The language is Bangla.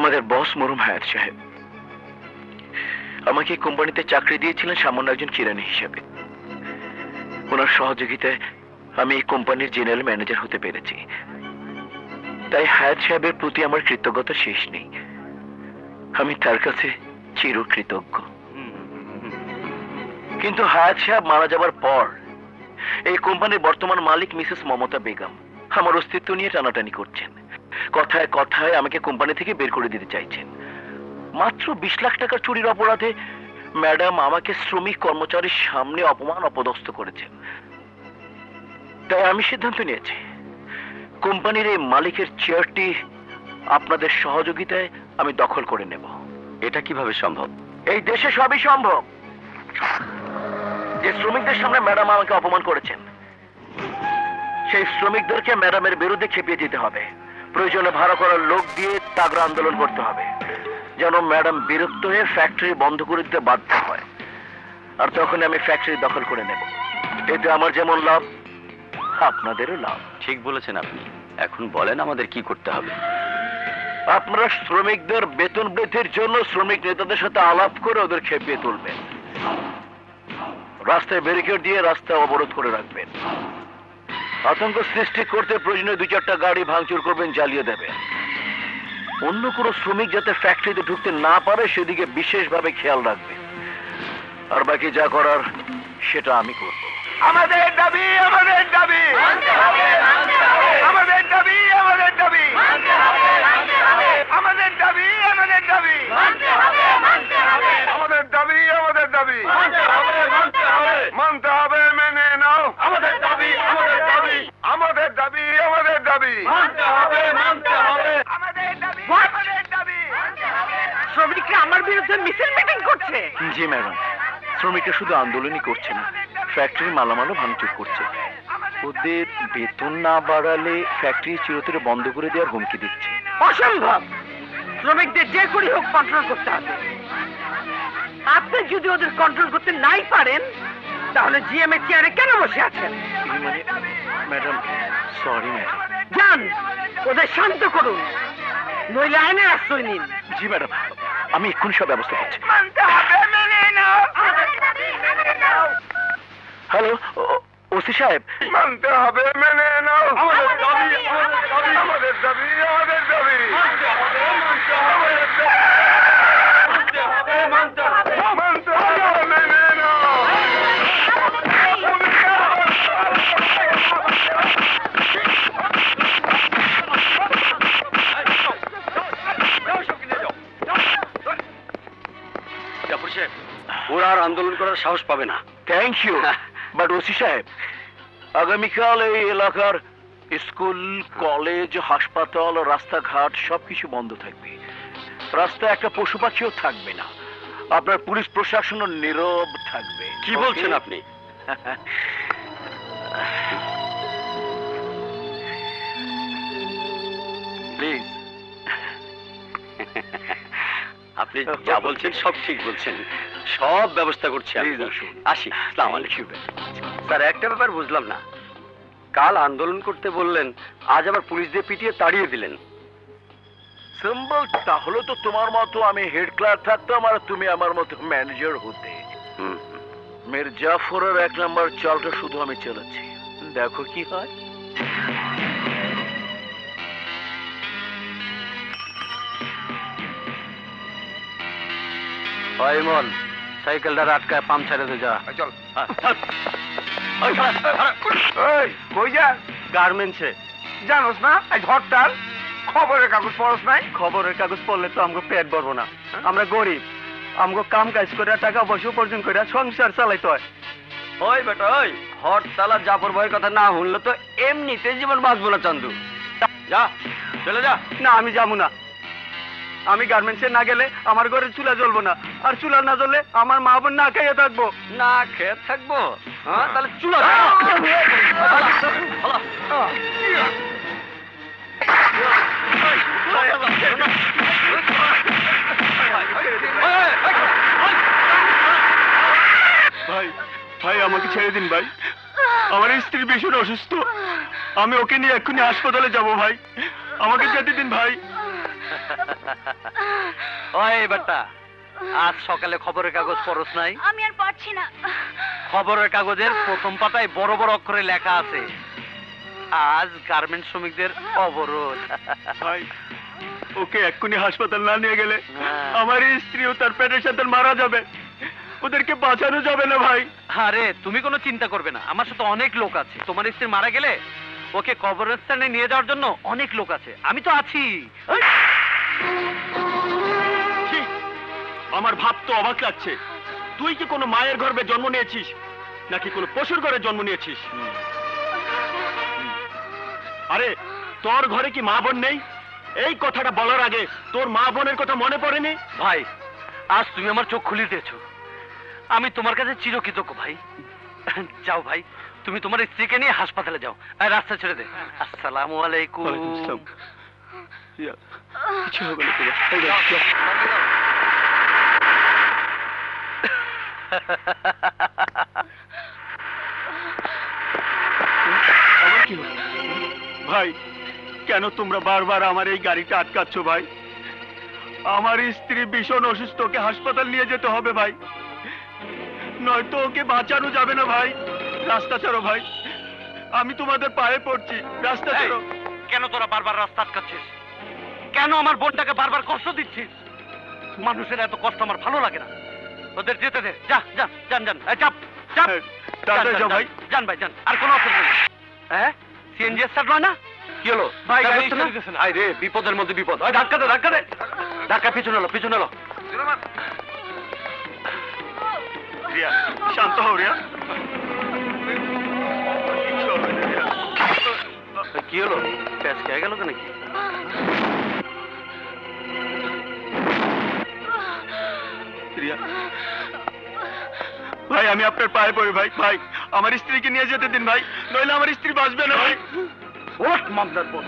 আমাদের বস মরুম হায়াত সাহেব। আমাকে কোম্পানিতে চাকরি দিয়েছিলেন সামান্য একজন কিরানি হিসেবে। ওনার সহযোগিতায় আমি এই কোম্পানির জেনারেল ম্যানেজার হতে পেরেছি। তাই হায়াত সাহেবের প্রতি আমার কৃতজ্ঞতা শেষ নেই। আমি তার কাছে চিরকৃতজ্ঞ। কিন্তু হায়াত সাহেব মারা যাবার পর এই কোম্পানির বর্তমান মালিক মিসেস মমতা বেগম আমার অস্তিত্ব নিয়ে টানাটানি করছেন। কথায় কথায় আমাকে কোম্পানি থেকে বের করে দিতে চাইছেন। মাত্র বিশ লাখ টাকার চুরির অপরাধে ম্যাডাম আমাকে শ্রমিক কর্মচারীর সামনে অপমান অপদস্থ করেছেন। তাই আমি সিদ্ধান্ত নিয়েছি কোম্পানির এই মালিকের চেয়ারটি আপনাদের সহযোগিতায় আমি দখল করে নেব। এটা কীভাবে সম্ভব? এই দেশে সবই সম্ভব। যে শ্রমিকদের সামনে ম্যাডাম আমাকে অপমান করেছেন সেই শ্রমিকদেরকে ম্যাডামের বিরুদ্ধে খেপিয়ে দিতে হবে। প্রয়োজনে ভাড়া করার লোক দিয়ে তাগড়া আন্দোলন করতে হবে। যেন ম্যাডাম বিরক্ত হয়ে ফ্যাক্টরি বন্ধ করে দিতে বাধ্য হয়। আর তখন আমি ফ্যাক্টরি দখল করে নেব। এতে আমার যেমন লাভ আপনাদেরও লাভ। ঠিক বলেছেন আপনি। এখন বলেন আমাদের কি করতে হবে। আপনারা শ্রমিকদের বেতন বৃদ্ধির জন্য শ্রমিক নেতাদের সাথে আলাপ করে ওদের খেপিয়ে তুলবেন। রাস্তায় ব্যারিকেড দিয়ে রাস্তা অবরোধ করে রাখবেন। আতঙ্ক সৃষ্টি করতে প্রয়োজনীয় দুই চারটা গাড়ি ভাঙচুর করবেন জ্বালিয়ে দেবে অন্য কোনো শ্রমিক যাতে ফ্যাক্টরিতে ঢুকতে না পারে সেদিকে বিশেষভাবে খেয়াল রাখবে আর বাকি যা করার সেটা আমি করব। আমাদের দাবি আমাদের দাবি! আমাদের দাবি আমাদের দাবি আমাদের দাবি আমাদের দাবি আমাদের দাবি আমাদের দাবি মানতে হবে মেনে নাও আমাদের দাবি আমাদের দাবি আমাদের দাবি আমাদের দাবি মানতে হবে মানতে হবে। আমাদের দাবি আমাদের দাবি। শ্রমিকরা আমার বিরুদ্ধে মিছিল মিটিং করছে। জি ম্যাডাম। শ্রমিকরা শুধু আন্দোলনই করছে না ফ্যাক্টরির মালামালও ভাঙচুর করছে। ওদের বেতন না বাড়ালে ফ্যাক্টরি চিরতরে বন্ধ করে দেওয়ার হুমকি দিচ্ছে। অসম্ভব! শ্রমিকদের যে করি হোক কন্ট্রোল করতে হবে। আপনি যদি ওদের কন্ট্রোল করতে নাই পারেন তাহলে জিএম এর চেয়ারে কেন বসে আছেন? মানে ম্যাডাম সরি ম্যাডাম। যান ওদের শান্ত করুন। নইলে আইনের আশ্রয় নিন। জি ম্যাডাম আমি এক্ষুনি সব ব্যবস্থা করছি। মেনে হ্যালো ওসি সাহেব। মানতে হবে মেনে নাও। আমাদের দাবি আমাদের দাবি আমাদের দাবি। আমাদের দাবি। জাফর সাহেব ওরা আর আন্দোলন করার সাহস পাবে না। থ্যাংক ইউ বাট ওসি সাহেব আগামীকাল এই এলাকার স্কুল কলেজ হাসপাতাল রাস্তাঘাট সবকিছু বন্ধ থাকবে। রাস্তায় একটা পশু পাখিও থাকবে না। আপনার পুলিশ প্রশাসনও নীরব থাকবে। কি বলছেন আপনি? প্লিজ আপনি যা বলছেন সব ঠিক বলছেন। সব ব্যবস্থা করছি আমি। আসি আসসালামু আলাইকুম। স্যার একটা ব্যাপার বুঝলাম না। কাল আন্দোলন করতে বললেন আজ আবার পুলিশ দিয়ে পিটিয়ে তাড়িয়ে দিলেন। সিম্বল তাহলে তো তোমার মতো আমি হেড ক্লার্ক থাকতাম আর তুমি আমার মতো ম্যানেজার হতে। হুম। মের জাফরের এক নাম্বার চালটা শুধু আমি চালাচ্ছি। দেখো কি হয়। হয় ইমন সাইকেলটা আটকায় পাম্প ছেড়ে দে যা চল। ওই। কই যা? গার্মেন্টসে। জানোস না? আজ হরতাল খবরের কাগজ পড়স নাই? খবরের কাগজ পড়লে তো আমাকে পেট ভরবো না। আমরা গরিব। আমাকে কাম কাজ করে টাকা পয়সা উপার্জন করে সংসার চালাইতে হয়। ওই বেটা ওই হরতাল আর জাফর ভাইয়ের কথা না শুনলে তো এমনিতে জীবন বাঁচবো না চান্দু। যা চলে যা। না আমি যাব না। আমি গার্মেন্টসে না গেলে আমার ঘরে চুলা জ্বলবো না। আর চুলা না জ্বললে আমার মা বোন না খেয়ে থাকব। না খেয়ে থাকব? হ্যাঁ তাহলে চুলা ভাই ভাই আমাকে ছেড়ে দিন ভাই। আমার স্ত্রী ভীষণ অসুস্থ। আমি ওকে নিয়ে এক্ষুনি হাসপাতালে যাব ভাই। আমাকে যেতে দিন ভাই। ওই বেটা আজ সকালে খবরের কাগজ পড়স নাই? আমি আর পারছি না। খবরের কাগজের প্রথম পাতায় বড় বড় অক্ষরে লেখা আছে। আজ গার্মেন্ট শ্রমিকদের অবরোধ। ভাই ওকে এক্ষুনি হাসপাতাল না নিয়ে গেলে হ্যাঁ। আমার স্ত্রী ও তার পেটের সাথে মারা যাবে। ওদেরকে বাঁচানো যাবে না ভাই। আরে তুমি কোনো চিন্তা করবে না। আমার সাথে অনেক লোক আছে। তোমার স্ত্রী মারা গেলে ওকে কবরস্থানে নিয়ে যাওয়ার জন্য অনেক লোক আছে। আমি তো আছি। আমার ভাব তো অবাক লাগছে। তুই কি কোনো মায়ের গর্ভে জন্ম নিয়েছিস নাকি কোনো পশুর ঘরে জন্ম নিয়েছিস? আরে তোর ঘরে কি মা বোন নেই? এই কথাটা বলার আগে তোর মা বোনের কথা মনে পড়েনি? ভাই আজ তুমি আমার চোখ খুলে দিয়েছ। আমি তোমার কাছে চিরকৃতজ্ঞ ভাই। যাও ভাই তুমি তোমার স্ত্রীকে নিয়ে হাসপাতালে যাও। আর রাস্তা ছেড়ে দে। আসসালামু আলাইকুম। ওয়ালাইকুম আসসালাম। ইয়া, কিছু হবে না তোমার। এই দেখ, চল। আবার কি হলো? ভাই কেন তোমরা বারবার আমার এই গাড়িটা আটকাচ্ছ ভাই আমার স্ত্রী ভীষণ অসুস্থ ওকে হাসপাতাল নিয়ে যেতে হবে ভাই নয়তো ওকে বাঁচানো যাবে না ভাই রাস্তা ছাড়ো ভাই আমি তোমাদের পায়ে পড়ছি রাস্তা এই, ছাড়ো কেন তোরা বারবার রাস্তা আটকাচ্ছিস কেন আমার বোনটাকে বারবার কষ্ট দিচ্ছিস? মানুষের এত কষ্ট আমার ভালো লাগে না। ওদের যেতে দে। যা যা যান যান। চাপ চাপ। যাও ভাই। যান ভাই যান। আর কোনো অসুবিধা নেই। হ্যাঁ? সিএনজি স্টার্ট হয় না? কি হলো? ভাই, গাড়ি। আয় রে বিপদের মধ্যে বিপদ। ওই ধাক্কা দে ধাক্কা দে। ধাক্কা পিছনে হলো পিছনে এলো রিয়া শান্ত হও রিয়া। কি হলো? প্যাচ খেয়ে গেল নাকি? রিয়া ভাই, আমি আপনার পায়ে পড়ি, ভাই। ভাই, আমার স্ত্রীকে নিয়ে যেতে দিন, ভাই। নইলে আমার স্ত্রী বাঁচবে না, ভাই। ওঠ বোন